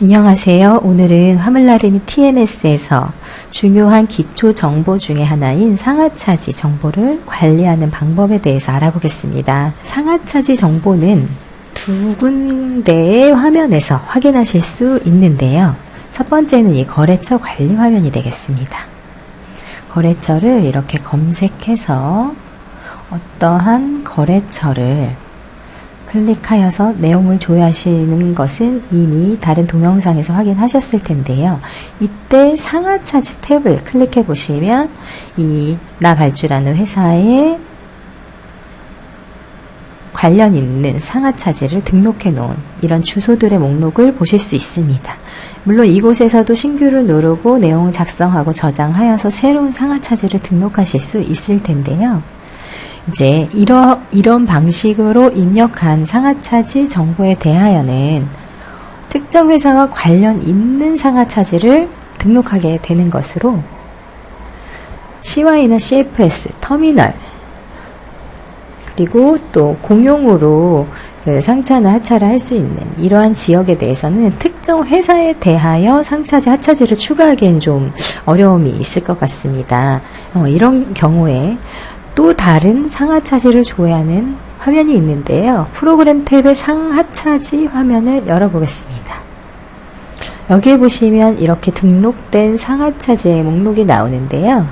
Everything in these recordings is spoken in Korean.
안녕하세요. 오늘은 화물나름이 TNS에서 중요한 기초 정보 중의 하나인 상하차지 정보를 관리하는 방법에 대해서 알아보겠습니다. 상하차지 정보는 두 군데의 화면에서 확인하실 수 있는데요. 첫 번째는 이 거래처 관리 화면이 되겠습니다. 거래처를 이렇게 검색해서 어떠한 거래처를 클릭하여서 내용을 조회하시는 것은 이미 다른 동영상에서 확인하셨을 텐데요. 이때 상하 차지 탭을 클릭해 보시면 이 나 발주라는 회사의 관련 있는 상하 차지를 등록해 놓은 이런 주소들의 목록을 보실 수 있습니다. 물론 이곳에서도 신규를 누르고 내용을 작성하고 저장하여서 새로운 상하 차지를 등록하실 수 있을 텐데요. 이제 이러, 이런 방식으로 입력한 상하차지 정보에 대하여는 특정 회사와 관련 있는 상하차지를 등록하게 되는 것으로 CY나 CFS, 터미널, 그리고 또 공용으로 그 상차나 하차를 할 수 있는 이러한 지역에 대해서는 특정 회사에 대하여 상차지, 하차지를 추가하기엔 좀 어려움이 있을 것 같습니다. 어, 이런 경우에 또 다른 상하 차지를 조회하는 화면이 있는데요. 프로그램 탭의 상하 차지 화면을 열어보겠습니다. 여기에 보시면 이렇게 등록된 상하 차지의 목록이 나오는데요.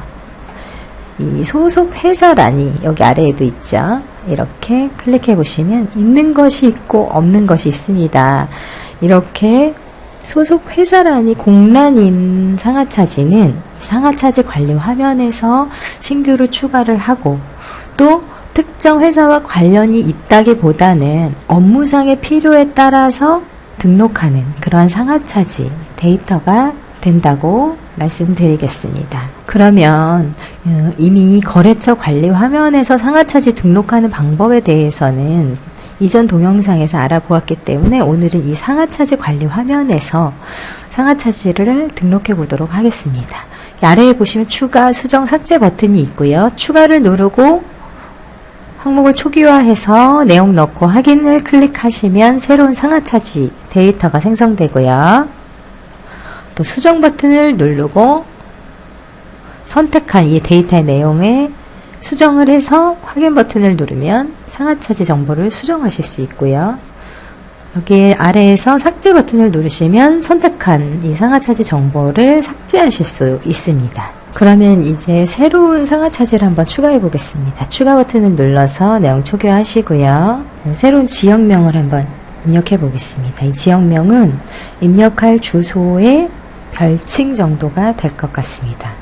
이 소속 회사란이 여기 아래에도 있죠. 이렇게 클릭해 보시면 있는 것이 있고 없는 것이 있습니다. 이렇게 소속 회사란이 공란인 상하차지는 상하차지 관리 화면에서 신규를 추가를 하고 또 특정 회사와 관련이 있다기보다는 업무상의 필요에 따라서 등록하는 그러한 상하차지 데이터가 된다고 말씀드리겠습니다. 그러면 어, 이미 거래처 관리 화면에서 상하차지 등록하는 방법에 대해서는 이전 동영상에서 알아보았기 때문에 오늘은 이 상하차지 관리 화면에서 상하차지를 등록해 보도록 하겠습니다. 아래에 보시면 추가, 수정, 삭제 버튼이 있고요. 추가를 누르고 항목을 초기화해서 내용 넣고 확인을 클릭하시면 새로운 상하 차지 데이터가 생성되고요. 또 수정 버튼을 누르고 선택한 이 데이터의 내용에 수정을 해서 확인 버튼을 누르면 상하 차지 정보를 수정하실 수 있고요. 여기 아래에서 삭제 버튼을 누르시면 선택한 이 상하차지 정보를 삭제하실 수 있습니다. 그러면 이제 새로운 상하차지를 한번 추가해 보겠습니다. 추가 버튼을 눌러서 내용 초기화하시고요. 새로운 지역명을 한번 입력해 보겠습니다. 이 지역명은 입력할 주소의 별칭 정도가 될 것 같습니다.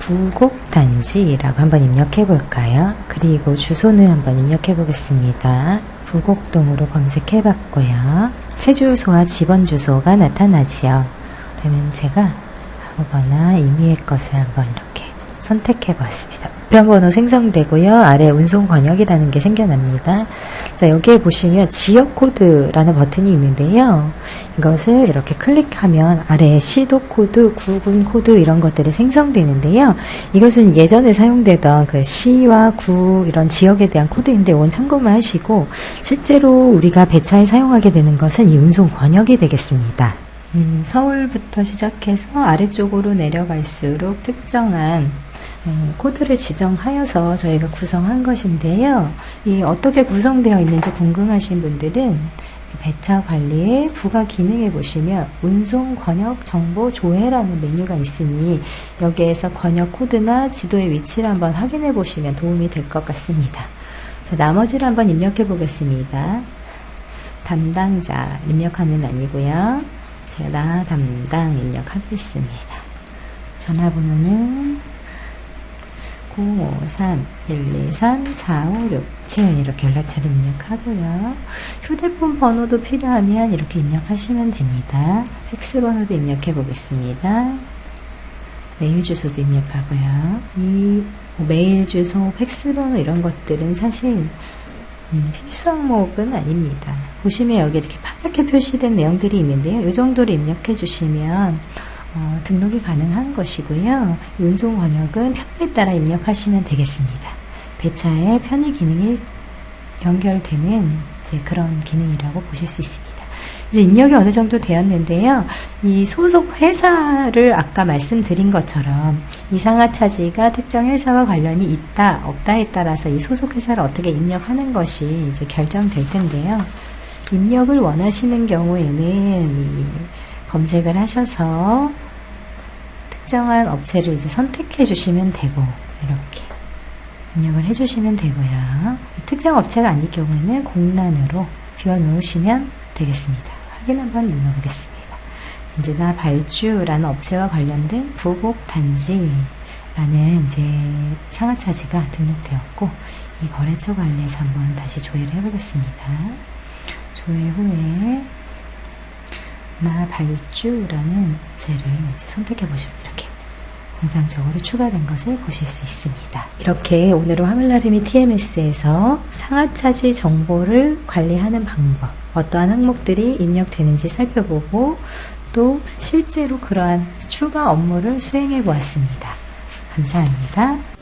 부곡단지라고 한번 입력해 볼까요? 그리고 주소는 한번 입력해 보겠습니다. 부곡동으로 검색해 봤고요. 새 주소와 집원 주소가 나타나지요. 그러면 제가 아무거나 임의의 것을 한번 이렇게 선택해 보았습니다. 우편번호 생성되고요. 아래 운송 권역이라는 게 생겨납니다. 자, 여기에 보시면 지역 코드라는 버튼이 있는데요. 이것을 이렇게 클릭하면 아래 시도 코드, 구군 코드 이런 것들이 생성되는데요. 이것은 예전에 사용되던 그 시와 구 이런 지역에 대한 코드인데 이건 참고만 하시고 실제로 우리가 배차에 사용하게 되는 것은 이 운송 권역이 되겠습니다. 음, 서울부터 시작해서 아래쪽으로 내려갈수록 특정한 음, 코드를 지정하여서 저희가 구성한 것인데요. 이 어떻게 구성되어 있는지 궁금하신 분들은 배차 관리의 부가 기능에 보시면 운송 권역 정보 조회라는 메뉴가 있으니 여기에서 권역 코드나 지도의 위치를 한번 확인해 보시면 도움이 될 것 같습니다. 자, 나머지를 한번 입력해 보겠습니다. 담당자 입력하는 아니고요. 제가 담당 입력하겠습니다. 전화번호는 053 123 4567 이렇게 연락처를 입력하고요. 휴대폰 번호도 필요하면 이렇게 입력하시면 됩니다. 팩스 번호도 입력해 보겠습니다. 메일 주소도 입력하고요. 이 메일 주소, 팩스 번호 이런 것들은 사실 음, 필수 항목은 아닙니다. 보시면 여기 이렇게 파랗게 표시된 내용들이 있는데요. 이 정도를 입력해 주시면 어, 등록이 가능한 것이고요. 운송 권역은 편의에 따라 입력하시면 되겠습니다. 배차에 편의 기능이 연결되는 그런 기능이라고 보실 수 있습니다. 이제 입력이 어느 정도 되었는데요. 이 소속 회사를 아까 말씀드린 것처럼 이 상하 차지가 특정 회사와 관련이 있다, 없다에 따라서 이 소속 회사를 어떻게 입력하는 것이 이제 결정될 텐데요. 입력을 원하시는 경우에는 이 검색을 하셔서 특정한 업체를 이제 선택해 주시면 되고 이렇게 입력을 해 주시면 되고요. 특정 업체가 아닐 경우에는 공란으로 비워 놓으시면 되겠습니다. 확인 한번 눌러보겠습니다. 이제 나 발주라는 업체와 관련된 부곡 단지라는 이제 상하차지가 등록되었고 이 거래처 관리에서 한번 다시 조회를 해보겠습니다. 조회 후에 나 발주라는 업체를 이제 선택해 보시면 이렇게 정상적으로 추가된 것을 보실 수 있습니다. 이렇게 오늘은 화물나름이 TMS에서 상하차지 정보를 관리하는 방법, 어떠한 항목들이 입력되는지 살펴보고 또 실제로 그러한 추가 업무를 수행해 보았습니다. 감사합니다.